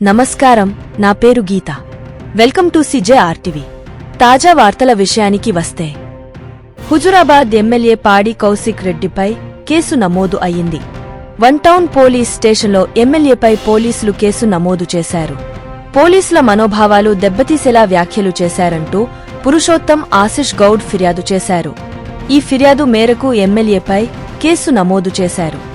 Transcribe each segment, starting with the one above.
నమస్కారం నా పేరు Geetha. Welcome to CJ RTV. తాజా వార్తల విషయానికి వస్తే హుజురాబాద్ ఎమ్మెల్యే పాడి కౌశిక్ రెడ్డిపై కేసు నమోదు అయింది వన్ టౌన్ పోలీస్ స్టేషన్లో ఎమ్మెల్యేపై పోలీసులు కేసు నమోదు చేశారు. పోలీసుల మనోభావాలు దెబ్బతీసేలా వ్యాఖ్యలు చేశారంటూ పురుషోత్తం ఆశిష్ గౌడ్ ఫిర్యాదు చేశారు. ఈ ఫిర్యాదు మేరకు ఎమ్మెల్యేపై కేసు నమోదు చేశారు.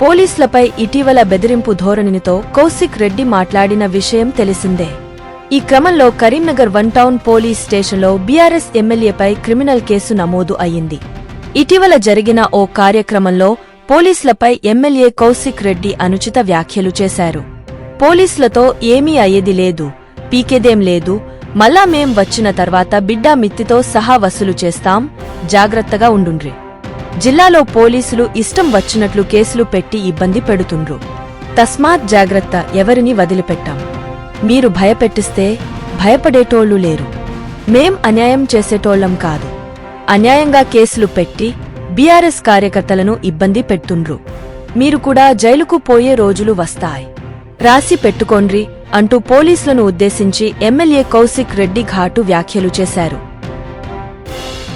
పోలీసులపై ఇటీవల బెదిరింపు ధోరణితో కౌశిక్ రెడ్డి మాట్లాడిన విషయం తెలిసిందే. ఈ క్రమంలో కరీంనగర్ వన్ టౌన్ పోలీస్ స్టేషన్లో బీఆర్ఎస్ ఎమ్మెల్యేపై క్రిమినల్ కేసు నమోదు అయింది ఇటీవల జరిగిన ఓ కార్యక్రమంలో పోలీసులపై ఎమ్మెల్యే కౌశిక్ రెడ్డి అనుచిత వ్యాఖ్యలు చేశారు. పోలీసులతో ఏమీ అయ్యేది లేదు పీకేదేం లేదు మళ్ళా మేం వచ్చిన తర్వాత బిడ్డా మిత్తితో సహా వసూలు చేస్తాం జాగ్రత్తగా ఉండుండ్రి. జిల్లాలో పోలీసులు ఇష్టం వచ్చినట్లు కేసులు పెట్టి ఇబ్బంది పెడుతుండ్రు. తస్మాత్ జాగ్రత్త ఎవరిని వదిలిపెట్టాం? మీరు భయపెట్టిస్తే భయపడేటోళ్ళు లేరు. మేం అన్యాయం చేసేటోళ్ళం కాదు. అన్యాయంగా కేసులు పెట్టి బీఆర్ఎస్ కార్యకర్తలను ఇబ్బంది పెడుతుండ్రు. మీరు కూడా జైలుకు పోయే రోజులు వస్తాయి. రాసి పెట్టుకోండ్రి అంటూ పోలీసులను ఉద్దేశించి ఎమ్మెల్యే కౌశిక్ రెడ్డి ఘాటు వ్యాఖ్యలు చేశారు.